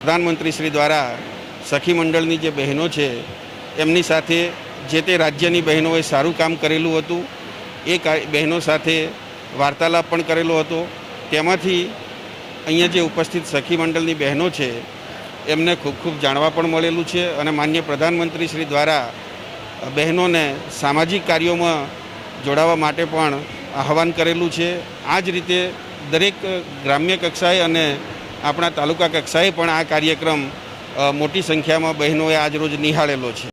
પ્રધાનમંત્રી શ્રી દ્વારા સખી મંડળની જે બહેનો છે, એમની સાથે જે તે રાજ્યની બહેનોએ સારું કામ કરેલું હતું, એ બહેનો સાથે વાર્તાલાપ પણ કરેલો હતો. તેમાંથી અહીંયા જે ઉપસ્થિત સખી મંડળની બહેનો છે, એમને ખૂબ ખૂબ જાણવા પણ મળેલું છે અને માન્ય પ્રધાનમંત્રી શ્રી દ્વારા બહેનોને સામાજિક કાર્યોમાં જોડાવા માટે પણ આહવાન કરેલું છે. આ જ રીતે દરેક ગ્રામ્ય કક્ષાએ અને આપણા તાલુકા કક્ષાએ પણ આ કાર્યક્રમ મોટી સંખ્યામાં બહેનોએ આજ રોજ નિહાળેલો છે.